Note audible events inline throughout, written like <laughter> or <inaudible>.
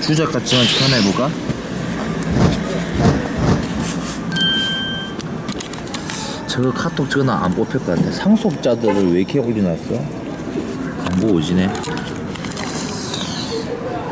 주작 같지만 하나 해볼까? 저거 카톡 저거는 안 뽑힐 것 같아 상속자들을 왜 이렇게 올려놨어? 안 보오지네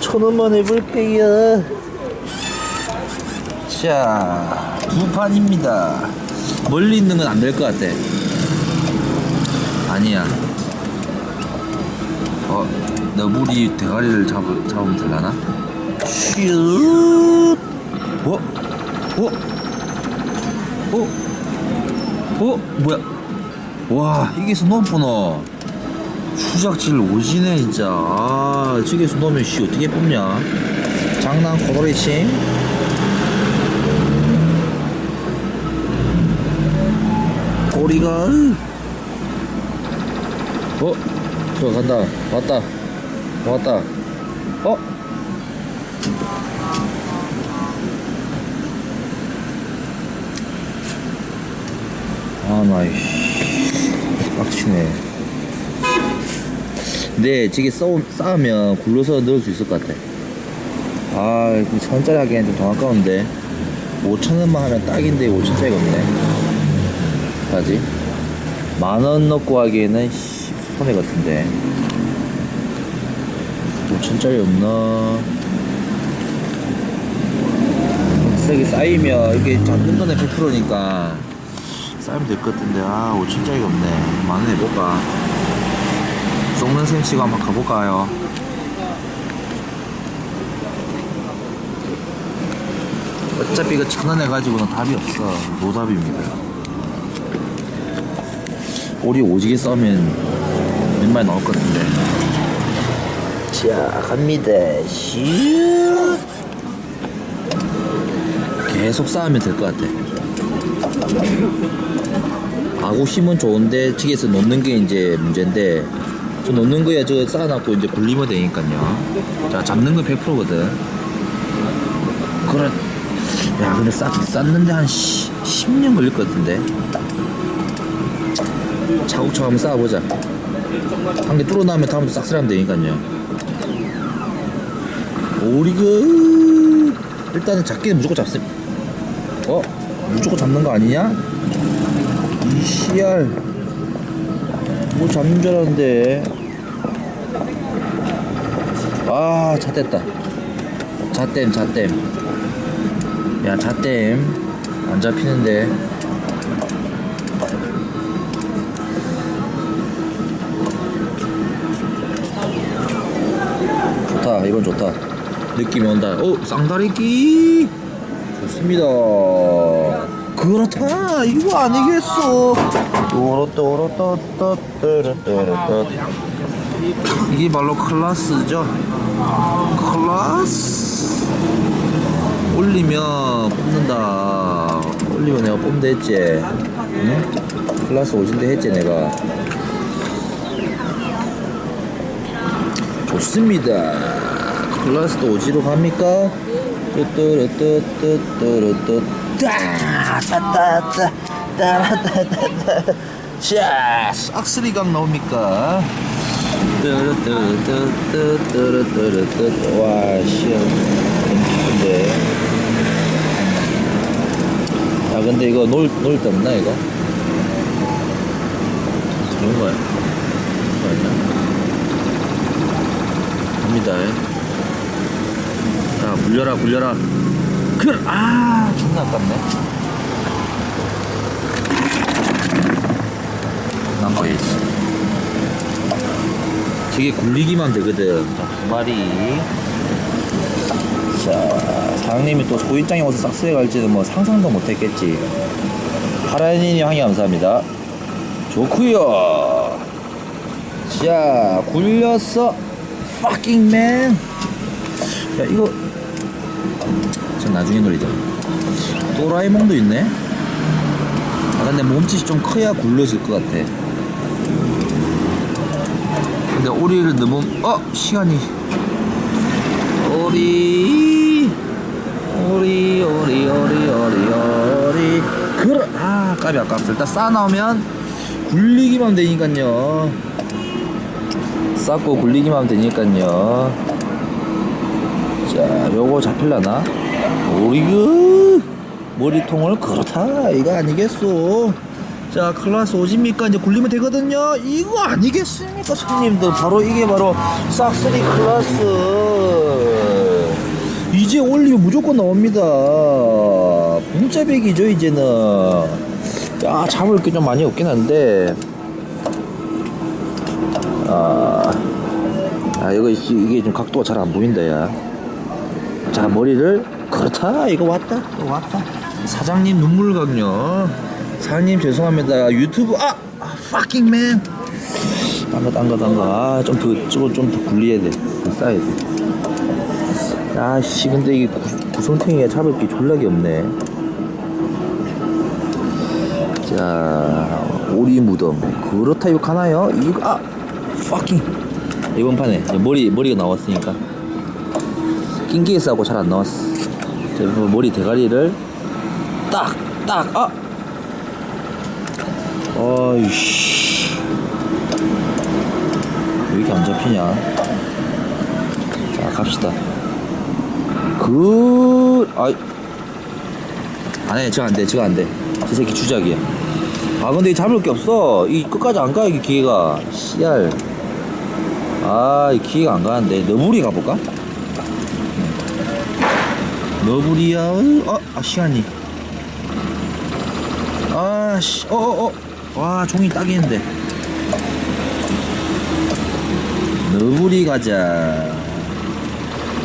천 원만 해볼게요 자, 두 판입니다. 멀리 있는 건 안 될 것 같아. 아니야. 어, 너구리 대가리를 잡, 잡으면 되려나? 슛! 어? 어? 어? 어? 뭐야? 와, 이게서 넘구나. 추작질 오지네, 진짜. 아, 저기서 넣으면 씨, 어떻게 뽑냐? 장난 코너리칭. 꼬리가 어? 저 간다 왔다 왔다 어? 아나 빡치네. 근데 저게 싸우면 굴러서 넣을 수 있을 것 같아. 아 천짜리 하기엔 좀 더 아까운데. 5천원만 하면 딱인데 5천짜리가 없네. 까지? 만원 넣고 하기에는 씨, 손해 같은데. 5천짜리 없나? 색이 쌓이면 이게 거는 100%니까 쌓이면 될 것 같은데 아 5천짜리가 없네. 만원 해볼까? 썩는 셈 치고 한번 가볼까요? 어차피 이거 천원 해가지고는 답이 없어. 노답입니다. 오리 오지게 몇 마리 나올 것 같은데. 자 갑니다. 슈 계속 싸우면 될 것 같아 아고 힘은 좋은데 측에서 놓는 게 이제 문제인데 저 놓는 거야 저 쌓아놨고 이제 굴리면 되니까요. 자 잡는 건 100%거든. 그래. 야 근데 쌓, 쌓는데 한 10, 10년 걸릴 것 같은데? 차곡차곡 한번 쌓아보자. 한 개 뚫어나면 다음부터 싹쓸이하면 되니까요. 오리가 일단은 작게는 무조건 잡습 어? 무조건 잡는 거 아니냐? 이 씨알. 뭐 잡는 줄 알았는데. 아 잣됐다. 잣댐 잣댐 야 잣댐 안 잡히는데. 좋다 이번 좋다. 느낌이 온다. 어 쌍다리끼! 좋습니다 그렇다 이거 아니겠어 또로또로또또또로또 이게 바로 클라스죠 클라스 올리면 뽑는다 올리면 내가 뽑는다 했지 응? 클라스 오진대 했지 내가 좋습니다. 클라스도 오지로 갑니까? 뚜뚜루뚜뚜뚜루뚜 따따따따 따라따따따 자 싹쓸이각 나옵니까? 뚜루뚜뚜뚜뚜루뚜뚜 와 시원 근데 아 근데 이거 놓을 데 없나 이거? 좋은 거야. 맞나? 갑니다. 자, 굴려라, 굴려라. 그, 아, 존나 아깝네. 난 거야지. 저게 굴리기만 되거든. 자, 두 마리. 자, 사장님이 또 소인장에 와서 싹쓸이 갈지는 뭐 상상도 못 했겠지. 파라니님 항의 감사합니다. 좋구요. 자, 굴렸어. man. 야, 이거. 저 나중에 노리자. 도라에몽도 있네? 아, 근데 몸짓이 좀 커야 굴러질 것 같아. 근데 오리를 너무, 어! 시간이. 오리. 오리, 오리, 오리, 오리, 오리. 그래! 아, 까비 아깝다. 일단 쌓아놓으면 굴리기만 되니까요. 쌓고 굴리기만 하면 되니까요. 자, 요거 잡힐라나? 오리그 머리통을 그렇다 이거 아니겠소? 자, 클라스 오십니까? 이제 굴리면 되거든요. 이거 아니겠습니까, 손님들? 바로 이게 바로 싹쓸이 클라스. 이제 올리면 무조건 나옵니다. 공짜백이죠, 이제는. 야, 잡을 게 좀 많이 없긴 한데. 아, 아 이거 이- 이게 좀 각도가 잘 안 보인다, 야. 자, 머리를 그렇다. 이거 왔다. 이거 왔다. 사장님 눈물각요. 사장님 죄송합니다. 유튜브 아, 아 fucking man. 딴거 딴거 딴거. 아, 좀 더, 저거 좀 더 굴려야 돼. 더 쌓아야 돼. 아씨 근데 이게 구, 구성탱이가 잡을 게 졸라게 없네 자 오리 무덤 그렇다 이거 가나요? 이거 아 fucking 이번 판에 머리 머리가 나왔으니까 낑기에 싸고 잘 안 나왔어 머리 대가리를 딱 딱 아 어이씨 왜 이렇게 안 잡히냐 자 갑시다 그, 아이. 안 해, 저거 안 돼, 저거 안 돼. 저 새끼 주작이야. 아, 근데 이 잡을 게 없어. 이 끝까지 안 가, 이 기회가. 씨알. 아, 이 기회가 안 가는데. 너부리 가볼까? 너부리야, 어, 아. 아, 씨, 어, 어, 어. 와, 종이 딱이는데. 너부리 가자.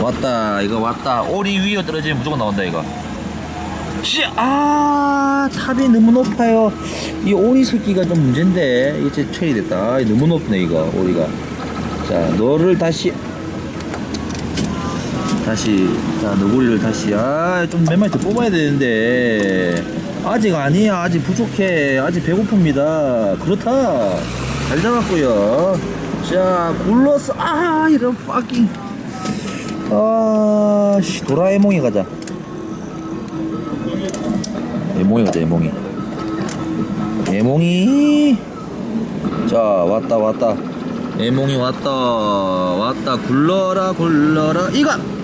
왔다 이거 왔다 오리 위에 떨어지면 무조건 나온다 이거 씨, 아 탑이 너무 높아요 이 오리 새끼가 좀 문제인데 이제 처리됐다 너무 높네 이거 오리가 자 너를 다시 다시 자 너구리를 다시 아좀 몇 마리 더 뽑아야 되는데 아직 아니야 아직 부족해 아직 배고픕니다 그렇다 잘 잡았고요 자 굴러서 아 이런 fucking 아, 씨, 도라에몽이 가자. 에몽이 가자, 에몽이. 에몽이. 자, 왔다, 왔다. 에몽이 왔다. 왔다. 굴러라, 굴러라. 이거!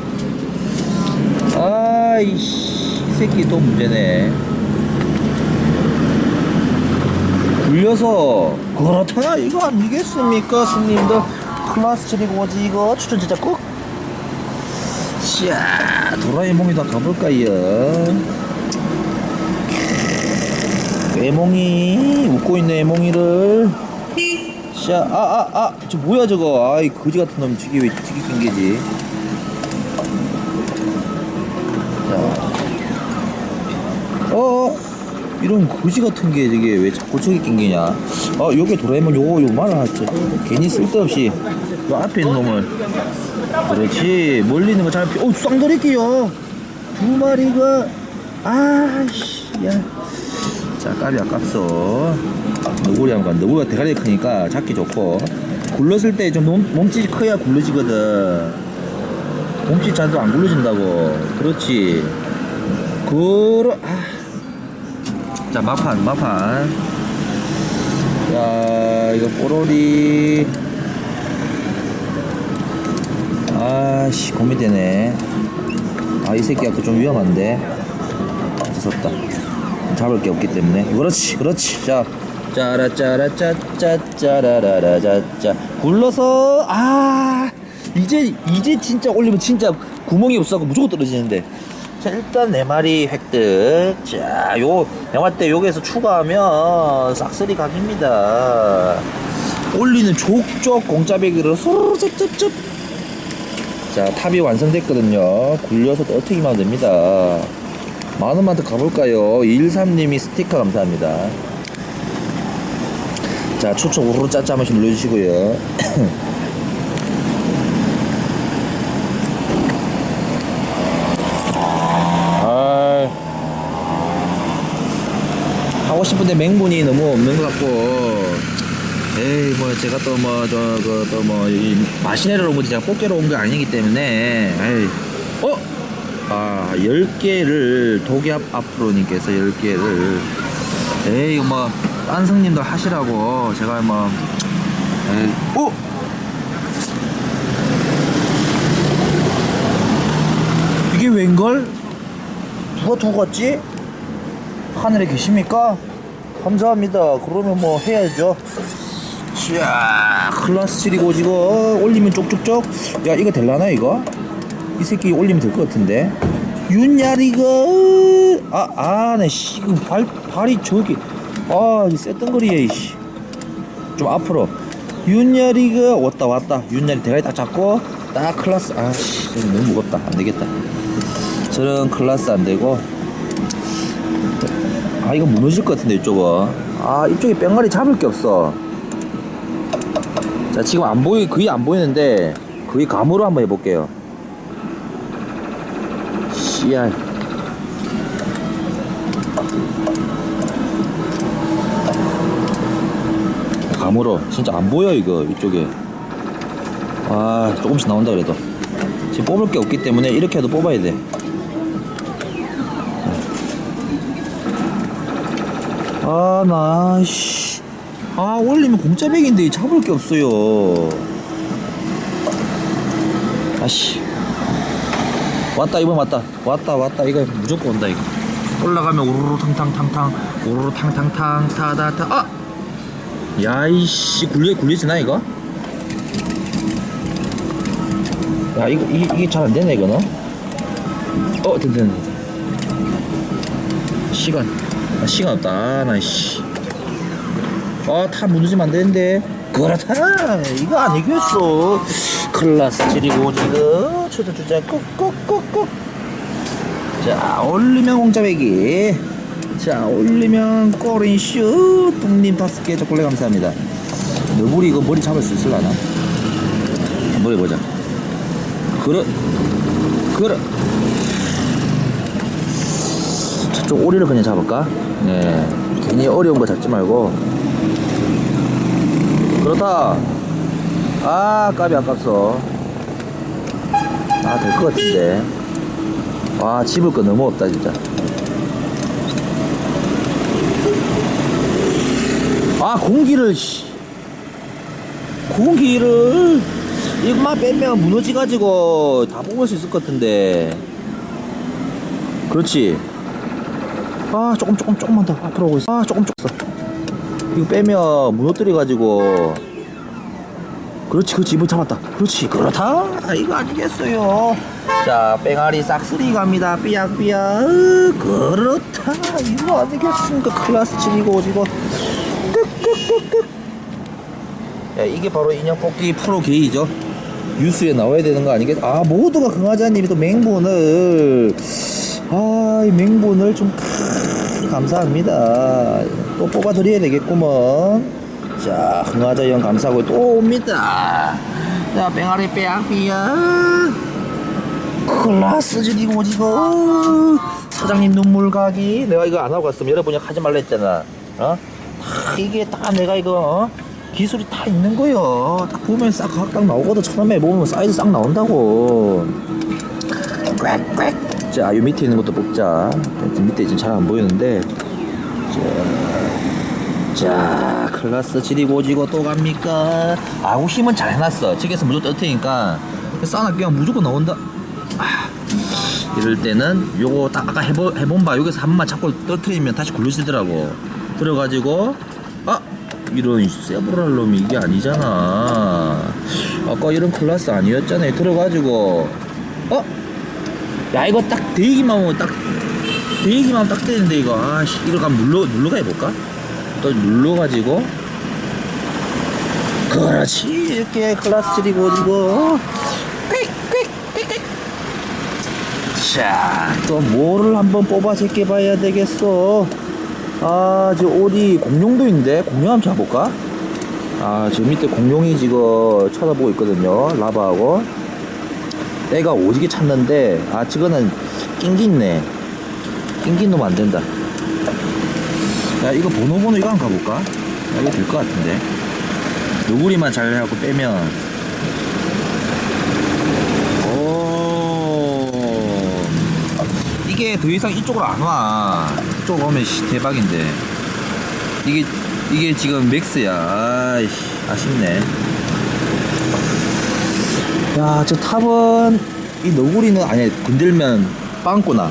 아이씨, 이 새끼 또 문제네. 굴려서, 그렇다. 이거 아니겠습니까, 스님들? 클라스 차리고 오지, 이거. 추천 진짜 꼭 자, 도라에몽이다 가볼까요? 에몽이 웃고 있네 에몽이를. 자, 아, 아, 아, 저 뭐야 저거? 아이 거지 같은 놈 저기 왜 저기 낑기지? 어, 이런 거지 같은 게 저게 왜 자꾸 저기 낑기냐? 아, 요게 도라에몽 요거 요거 말아놨죠. 괜히 쓸데없이 요 앞에 있는 놈을. 그렇지 멀리 있는 거잘 피. 어 쌍돌이끼요 두 마리가 아씨 야자 까비 아깝소 너구리 한번 너구리가 대가리가 크니까 잡기 좋고 굴렀을 때 좀 몸집이 커야 굴러지거든 몸집 잘도 안 굴러진다고 그렇지 그러 아. 자 마판 마판. 자 이거 뽀로리. 아씨 고민되네. 아 이 새끼 아까 좀 위험한데. 무섭다. 잡을 게 없기 때문에. 그렇지 그렇지. 자 짜라 짜라 짜짜 짜라라라 짜짜 굴러서 아 이제 이제 진짜 올리면 진짜 구멍이 없어서 무조건 떨어지는데 자 일단 네 마리 획득. 자요 영화 때 여기에서 추가하면 싹쓸이 각입니다. 올리는 족족 공짜배기로 소르르 cepcepcep 자 탑이 완성됐거든요. 굴려서 어떻게만 됩니다? 만원만 더 가볼까요? 13님이 스티커 감사합니다. 자 추천 우르르 짜짜 한 번씩 눌러주시고요 <clears throat> 아 하고 싶은데 맹분이 너무 없는 것 같고 에이 뭐 제가 또 뭐 저 그 또뭐 마시네로 온 거지 제가 꽃게로 온 게 아니기 때문에 에이 어? 아 10개를 독엽 앞으로님께서 10개를 에이 이거 뭐 딴성님도 하시라고 제가 뭐 에이 어? 이게 웬걸? 누가 두고 갔지? 하늘에 계십니까? 감사합니다. 그러면 뭐 해야죠. 자, 클라스 7이고 지금 올리면 쪽쪽쪽. 야, 이거 될라나 이거? 이 새끼 올리면 될 것 같은데. 윤야리가 아, 아, 나 씨, 이거 발 발이 저기 아, 이 쎄덩거리야 이씨. 좀 앞으로. 윤야리가 왔다 왔다. 윤야리 대가리 딱 잡고 딱 클라스 아 씨, 너무 무겁다. 안 되겠다. 저런 클라스 안 되고 아 이거 무너질 것 같은데 이쪽은. 아 이쪽에 뺑가리 잡을 게 없어. 자 지금 안 보이 거의 안 보이는데 거의 감으로 한번 해볼게요. 씨알 감으로. 진짜 안 보여 이거 이쪽에. 아 조금씩 나온다 그래도. 지금 뽑을 게 없기 때문에 이렇게 해도 뽑아야 돼 아, 나, 씨. 아, 올리면 공짜백인데 잡을 게 없어요. 아씨. 왔다, 이번 왔다. 왔다, 왔다. 이거 무조건 온다, 이거. 올라가면 우르르 탕탕탕탕, 우르르 탕탕탕, 타다타. 아! 야, 이씨. 굴려, 굴리지나, 이거? 야, 이거, 이게, 이게 잘 안 되네, 이거는. 어, 됐다, 됐다. 시간. 아, 시간 없다. 아, 나, 씨. 아, 타 무너지면 안 되는데. 그렇다. 이거 아니겠어. 클라스 지리고 지금 추자추자 꾹꾹꾹꾹. 자, 올리면 공짜배기. 자, 올리면 꼬린슈. 뚱님 다섯 개 초콜릿 감사합니다. 너구리 이거 머리 잡을 수 있을라나? 한번 해보자. 그래. 그래. 저쪽 오리를 그냥 잡을까? 네. 괜히 어려운 거 잡지 말고. 그렇다. 아, 까비 아깝소. 아, 될 것 같은데. 와, 집을 거 너무 없다, 진짜. 아, 공기를, 씨. 공기를. 이것만 빼면 무너지가지고 다 뽑을 수 있을 것 같은데. 그렇지. 아 조금 조금 조금만 더. 앞으로 오고 있어. 아 조금 조금 이거 빼면 무너뜨려 가지고. 그렇지 그렇지. 입을 잡았다. 그렇지. 그렇다. 아, 이거 아니겠어요. 자 뺑아리 싹쓸이 갑니다. 삐약삐약 으, 그렇다. 이거 아니겠습니까? 클라스 7이고 지고. 끄끄끄끄 야 이게 바로 인형 뽑기 프로 게이죠. 뉴스에 나와야 되는 거 아니겠? 아 모두가 긍하자님이 또 맹본을. 아, 이 맹본을 좀 크, 감사합니다. 또 뽑아드려야 되겠구먼. 자, 흥하자 형 감사하고 또 옵니다. 자, 뺑아리 빼앗비야. 클라스 줄이고 지고 사장님 눈물 가기. 내가 이거 안 하고 갔으면 여러분이 하지 말라 했잖아. 어? 다 이게 다 내가 이거 어? 기술이 다 있는 거요. 딱 보면 싹 각각 나오거든. 처음에 보면 사이즈 싹 나온다고. 꽥꽥. 자, 요 밑에 있는 것도 뽑자. 밑에 지금 잘 안 보이는데. 자, 자, 클라스 7이 고지고 또 갑니까? 아우, 힘은 잘 해놨어. 측에서 무조건 뜰 테니까. 싸나 그냥 무조건 나온다. 아, 이럴 때는 요거 딱 아까 해보, 해본 바 여기서 한 번만 자꾸 떨어뜨리면 다시 굴러지더라고. 들어가지고, 아! 이런 세브랄 놈이 이게 아니잖아. 아까 이런 클라스 아니었잖아요. 들어가지고, 어? 야 이거 딱 대기만 하면 딱 대기만 하면 딱 되는데 이거. 아씨 이거 가면 눌러 눌러가 해볼까? 또 눌러가지고. 그렇지. 이렇게 클라스 3고 이거. 자또 뭐를 한번 뽑아 제껴봐야 되겠어. 아저 오리 공룡도 있는데 공룡 한번 잡아볼까? 아저 밑에 공룡이 지금 쳐다보고 있거든요 라바하고 때가 오지게 찼는데 아 저거는 낑기 있네. 낑긴 놈 안된다. 야 이거 번호 번호 이거 한번 가볼까? 야, 이거 될 것 같은데. 누구리만 잘 해갖고 빼면. 오. 이게 더 이상 이쪽으로 안와. 이쪽 오면 씨, 대박인데. 이게 이게 지금 맥스야. 아이씨 아쉽네 야, 저 탑은 이 너구리는 아니 건들면 빵꾸나.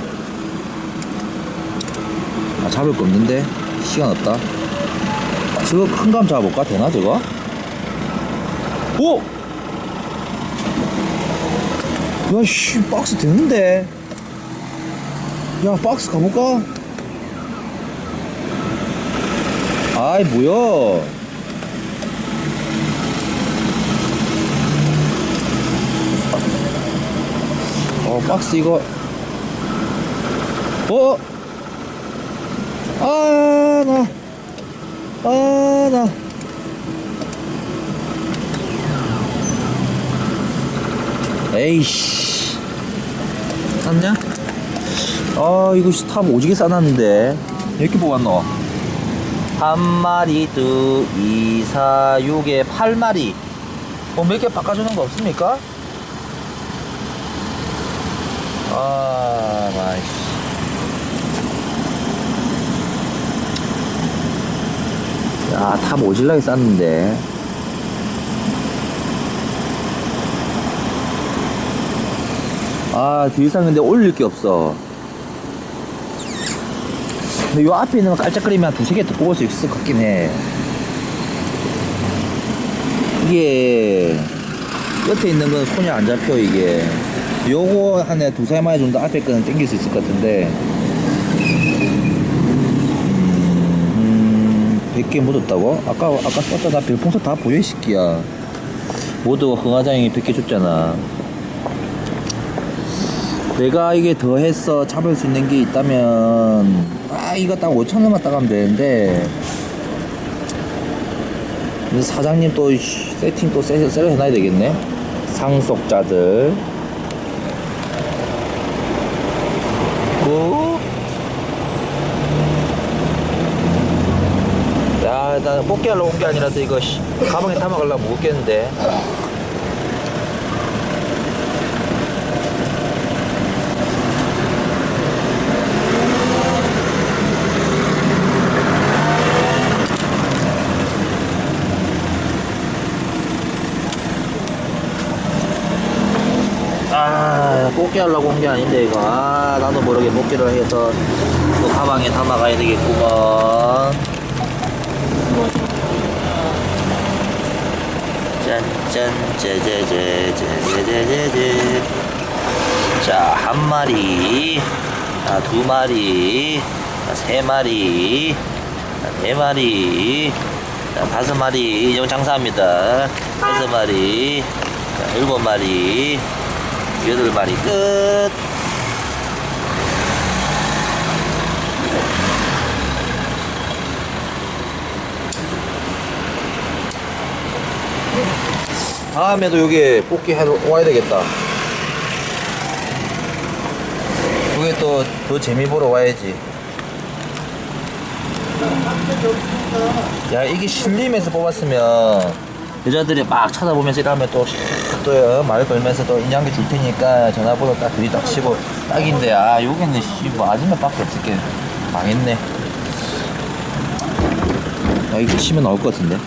아 잡을 거 없는데? 시간 없다. 저거 큰 감 잡아볼까? 되나 저거? 오! 야 씨 박스 되는데? 야 박스 가볼까? 아이 뭐야 어 박스 이거. 어? 아 나. 아 나. 에이씨. 샀냐? 아 이거 씨, 탑 오지게 싸놨는데. 이렇게 뽑았노 한 마리 두 이 사 육에 팔 마리. 뭐 몇 개 바꿔주는 거 없습니까? 아, 나이씨. 야, 탑 오질라게 쌌는데. 아, 더 이상 근데 올릴 게 없어. 근데 요 앞에 있는 거 깔짝거리면 한 두세 개 더 뽑을 수 있을 것 같긴 해. 이게, 끝에 있는 건 손이 안 잡혀, 이게. 요거 한에 두세 마리 정도 앞에 거는 땡길 수 있을 것 같은데. 음, 100개 묻었다고? 아까, 아까 썼잖아. 별풍선 다 보여, 이 새끼야. 모두가 흥화장이 100개 줬잖아. 내가 이게 더 해서 잡을 수 있는 게 있다면, 아, 이거 딱 5천원만 따가면 되는데, 사장님 또 세팅 또 세, 새로 해놔야 되겠네? 상속자들. 고. 야, 나 뽑기하러 온게 아니라서 이거 씨, 가방에 담아가려면 무겁겠는데. 아, 뽑기 하려고 온 게 아닌데, 이거. 아, 나도 모르게 뽑기를 해서 또 가방에 담아가야 되겠구먼. 짠짠, 제제제제제제제. 자, 한 마리, 아, 두 마리, 아, 세 마리, 아, 네 마리, 자, 다섯 마리, 이정 장사합니다. 여섯 마리, 자, 일곱 마리, 여덟 마리 끝. 다음에도 여기 뽑기 하러 와야 되겠다. 여기 또더 재미 보러 와야지. 야 이게 신림에서 뽑았으면 여자들이 막 찾아보면서 이러면 또 또말 걸면서 또 인양기 줄 테니까 전화번호 딱 들이 딱 치고 딱인데 아 요게는 씨뭐 아줌마밖에 없을게 망했네. 아 이거 치면 나올 것 같은데.